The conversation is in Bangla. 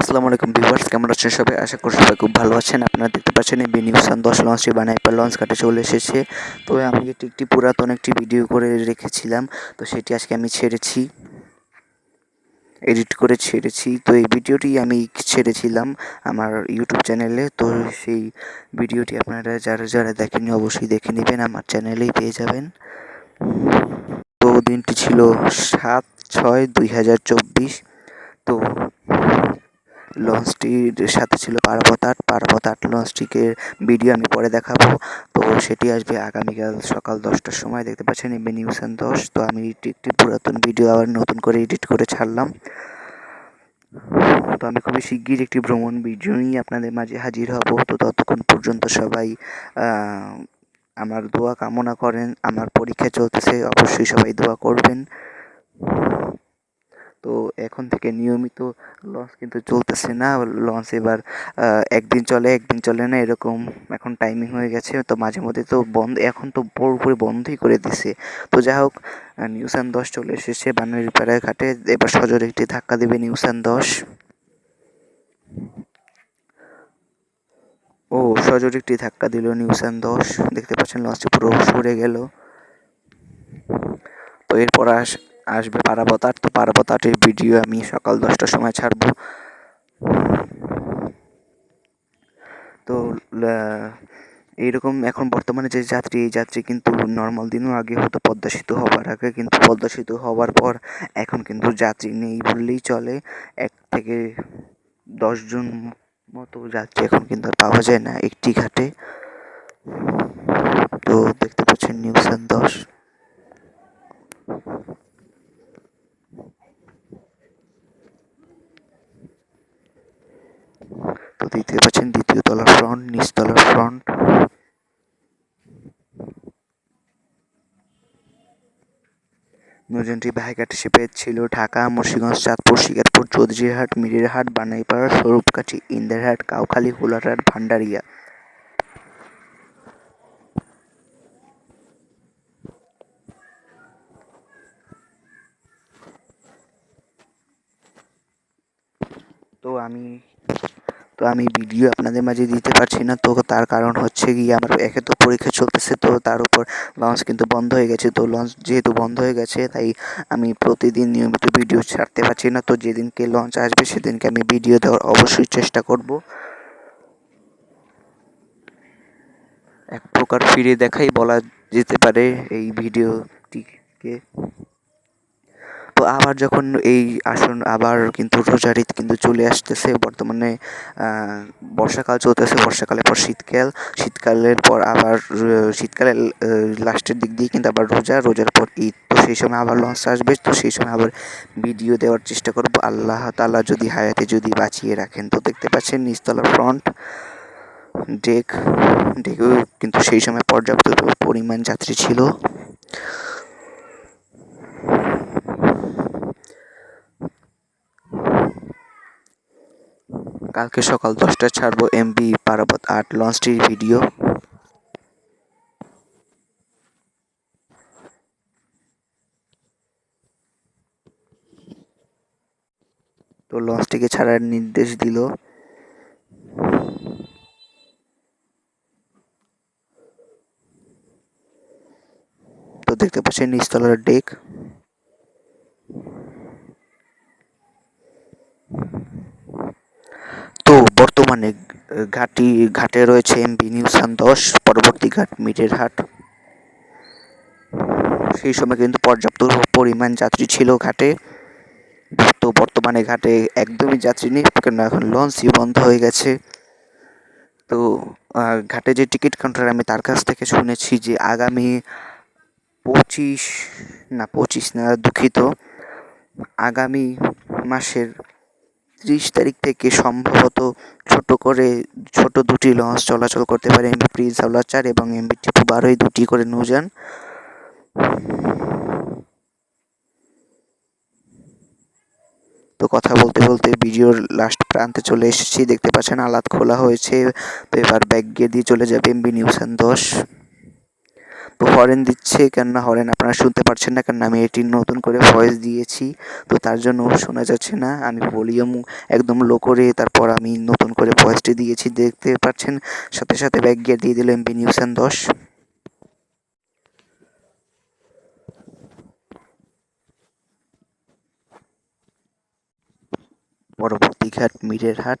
আসসালামু আলাইকুম ভিউয়ার্স, কেমন আছেন সবাই? আশা করি সবাই খুব ভালো আছেন। আপনারা দেখতে পাচ্ছেন এই বিনিউসান দশ লঞ্চটি বানাই পর লঞ্চ কাটে চলে এসেছে। তো আমি এটি একটি পুরাতন একটি ভিডিও করে রেখেছিলাম, তো সেটি আজকে আমি ছেড়েছি। এডিট করে ছেড়েছি। তো এই ভিডিওটি আমি ছেড়েছিলাম আমার ইউটিউব চ্যানেলে তো সেই ভিডিওটি আপনারা যারা যারা দেখেননি, অবশ্যই দেখে নেবেন। আমার চ্যানেলেই পেয়ে যাবেন। তো দিনটি ছিল সাত ছয় দুই হাজার চব্বিশ। তো লঞ্চটির সাথে ছিল পার্বত আট পার্বত আট লঞ্চটিকে ভিডিও আমি পরে দেখাবো। তো সেটি আসবে আগামীকাল সকাল দশটার সময় দেখতে পাচ্ছেন এমবি নিউজ অ্যান্ড দশ। তো আমি এটি একটি পুরাতন ভিডিও আবার নতুন করে এডিট করে ছাড়লাম। তো আমি খুবই শিগগির একটি ভ্রমণ ভিডিও নিয়ে আপনাদের মাঝে হাজির হব। তো ততক্ষণ পর্যন্ত সবাই আমার দোয়া কামনা করেন। আমার পরীক্ষা চলতেছে, অবশ্যই সবাই দোয়া করবেন। তো এখন থেকে নিয়মিত লঞ্চ কিন্তু চলতেছে না। লঞ্চ এবার একদিন চলে একদিন চলে না, এরকম এখন টাইমিং হয়ে গেছে। তো মাঝে মধ্যে তো বন্ধ, এখন তো পুরোপুরি বন্ধই করে দিছে। তো যাই হোক নিউসান দশ চলে এসেছে বানারীপাড়ায় ঘাটে। এবার সজোর একটি ধাক্কা দেবে নিউসান দশ। ও, সজোর একটি ধাক্কা দিল নিউসান দশ। দেখতে পাচ্ছেন লঞ্চটি পুরো সরে গেল। তো এরপর আস আসবে পারাবতার, তো পারাবতাটের ভিডিও আমি সকাল দশটার সময় ছাড়বো। তো এইরকম এখন বর্তমানে যে যাত্রী, এই যাত্রী কিন্তু নর্মাল দিনও আগে হতো পদ্মা সেতু হওয়ার আগে, কিন্তু পদ্মা সেতু হওয়ার পর এখন কিন্তু যাত্রী নেই বললেই চলে। এক থেকে দশজন মতো যাত্রী এখন কিন্তু পাওয়া যায় না একটি ঘাটে। তো দেখতে পাচ্ছেন নিউজ দশ তো দেখতে পাচ্ছেন দ্বিতীয় তলার ফ্রন্ট নিচতলার ফ্রন্ট নৌযানটি ভাইঘাট শিপে ছিল ঢাকা, মুন্সিগঞ্জ, চাঁদপুর, শিকারপুর চৌধুরীহাট মিরিরহাট, বানাইপাড়া স্বরূপকাঠি ইন্দারহাট, কাউখালী, হুলারহাট, ভান্ডারিয়া। তো আমি তো আমি ভিডিও আপনাদের মাঝে দিতে পারছি না। তো তার কারণ হচ্ছে গিয়ে আমার একে তো পরীক্ষা চলতেছে, তো তার উপর লঞ্চ কিন্তু বন্ধ হয়ে গেছে। তো লঞ্চ যেহেতু বন্ধ হয়ে গেছে, তাই আমি প্রতিদিন নিয়মিত ভিডিও ছাড়তে পারছি না। তো যেদিনকে লঞ্চ আসবে, সেদিনকে আমি ভিডিও দেওয়ার অবশ্যই চেষ্টা করব। এক প্রকার ফিরে দেখাই বলা যেতে পারে এই ভিডিওটিকে তো আবার যখন এই আসন আবার কিন্তু রোজার ঈদ কিন্তু চলে আসতেছে, বর্তমানে বর্ষাকাল চলতেছে বর্ষাকালের পর শীতকাল, শীতকালের পর আবার শীতকালের লাস্টের দিক দিয়ে কিন্তু আবার রোজা, রোজার পর ঈদ। তো সেই সময় আবার লঞ্চ আসবে, তো সেই সময় আবার ভিডিও দেওয়ার চেষ্টা করব। আল্লাহ তালা যদি হায়াতে যদি বাঁচিয়ে রাখেন। তো দেখতে পাচ্ছেন নিচতলা ফ্রন্ট ডেক ডেকেও কিন্তু সেই সময় পর্যাপ্ত পরিমাণ যাত্রী ছিল। কালকে সকাল দশটায় ছাড়বো এমবি পারাবত আট লঞ্চটির ভিডিও। তো লঞ্চটিকে ছাড়ার নির্দেশ দিল। তো দেখতে পাচ্ছেন নিচতলার ডেক তো বর্তমানে ঘাটি, ঘাটে রয়েছে এমবি নিউসান দশ, পরবর্তী ঘাট মিটের হাট। সেই সময় কিন্তু পর্যাপ্ত পরিমাণ যাত্রী ছিল ঘাটে। তো বর্তমানে ঘাটে একদমই যাত্রী নেই কেন এখন লঞ্চই বন্ধ হয়ে গেছে। তো ঘাটে যে টিকিট কাউন্টার, আমি তার কাছ থেকে শুনেছি যে আগামী পঁচিশ, না পঁচিশ না, দুঃখিত, আগামী মাসের ত্রিশ তারিখ থেকে সম্ভবত ছোট করে ছোট দুটি লঞ্চ চলাচল করতে পারে। এমবি প্রিন্স চার এবং এমবি টিপু বারোই দুটি করে নৌযান তো কথা বলতে বলতে ভিডিওর লাস্ট প্রান্তে চলে এসেছি। দেখতে পাচ্ছেন, আলাদ খোলা হয়েছে। তো এবার ব্যাগ গিয়ে দিয়ে চলে যাবে এমবি নিউসান দশ। তো হরেন দিচ্ছে, কেননা হরেন আপনারা শুনতে পারছেন না, কেননা আমি এটি নতুন করে ভয়েস দিয়েছি। তো তার জন্য শোনা যাচ্ছে না। আমি ভলিউম একদম লো করে তারপর আমি নতুন করে ভয়েসটি দিয়েছি, দেখতে পাচ্ছেন। সাথে সাথে ব্যাক গিয়ার দিয়ে দিল এমপি নিউসান দশ। পরবর্তী ঘাট, মিরের হাট।